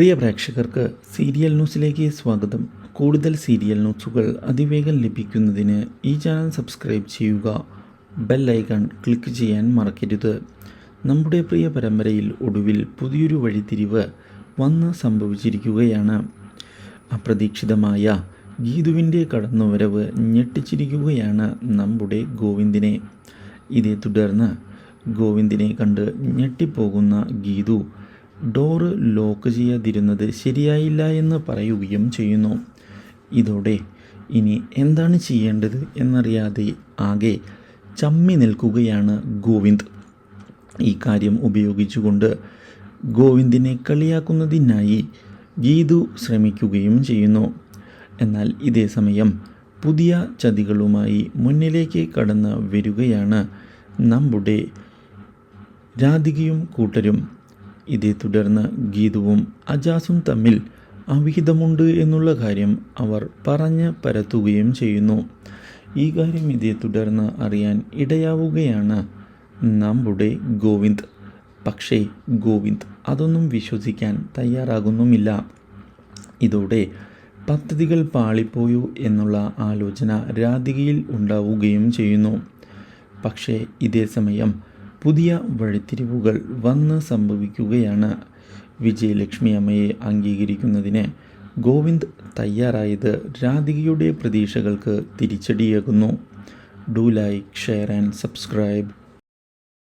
പ്രിയ പ്രേക്ഷകർക്ക് സീരിയൽ ന്യൂസിലേക്ക് സ്വാഗതം. കൂടുതൽ സീരിയൽ ന്യൂസുകൾ അതിവേഗം ലഭിക്കുന്നതിന് ഈ ചാനൽ സബ്സ്ക്രൈബ് ചെയ്യുക. ബെൽ ഐക്കൺ ക്ലിക്ക് ചെയ്യാൻ മറക്കരുത്. നമ്മുടെ പ്രിയ പരമ്പരയിൽ ഒടുവിൽ പുതിയൊരു വഴിത്തിരിവ് വന്ന് സംഭവിച്ചിരിക്കുകയാണ്. അപ്രതീക്ഷിതമായ ഗീതുവിന്റെ കടന്നുവരവ് ഞെട്ടിച്ചിരിക്കുകയാണ് നമ്മുടെ ഗോവിന്ദിനെ. ഇതേ തുടർന്ന് ഗോവിന്ദിനെ കണ്ട് ഞെട്ടിപ്പോകുന്ന ഗീതു ഡോറ് ലോക്ക് ചെയ്യാതിരുന്നത് ശരിയായില്ല എന്ന് പറയുകയും ചെയ്യുന്നു. ഇതോടെ ഇനി എന്താണ് ചെയ്യേണ്ടത് എന്നറിയാതെ ആകെ ചമ്മി നിൽക്കുകയാണ് ഗോവിന്ദ്. ഈ കാര്യം ഉപയോഗിച്ചുകൊണ്ട് ഗോവിന്ദിനെ കളിയാക്കുന്നതിനായി ഗീതു ശ്രമിക്കുകയും ചെയ്യുന്നു. എന്നാൽ ഇതേ സമയം പുതിയ ചതികളുമായി മുന്നിലേക്ക് കടന്ന് വരികയാണ് നമ്മുടെ രാധികയും കൂട്ടരും. ഇതേ തുടർന്ന് ഗീതുവും അജാസും തമ്മിൽ അവിഹിതമുണ്ട് എന്നുള്ള കാര്യം അവർ പറഞ്ഞ് പരത്തുകയും ചെയ്യുന്നു. ഈ കാര്യം ഇതേ തുടർന്ന് അറിയാൻ ഇടയാവുകയാണ് നമ്മുടെ ഗോവിന്ദ്. പക്ഷേ ഗോവിന്ദ് അതൊന്നും വിശ്വസിക്കാൻ തയ്യാറാകുന്നുമില്ല. ഇതോടെ പദ്ധതികൾ പാളിപ്പോയോ എന്നുള്ള ആലോചന രാധികയിൽ ഉണ്ടാവുകയും ചെയ്യുന്നു. പക്ഷേ ഇതേ സമയം പുതിയ വഴിത്തിരിവുകൾ വന്ന് സംഭവിക്കുകയാണ്. വിജയലക്ഷ്മി അമ്മയെ അംഗീകരിക്കുന്നതിന് ഗോവിന്ദ് തയ്യാറായത് രാധികയുടെ പ്രതീക്ഷകൾക്ക് തിരിച്ചടിയാകുന്നു. Do like share and subscribe.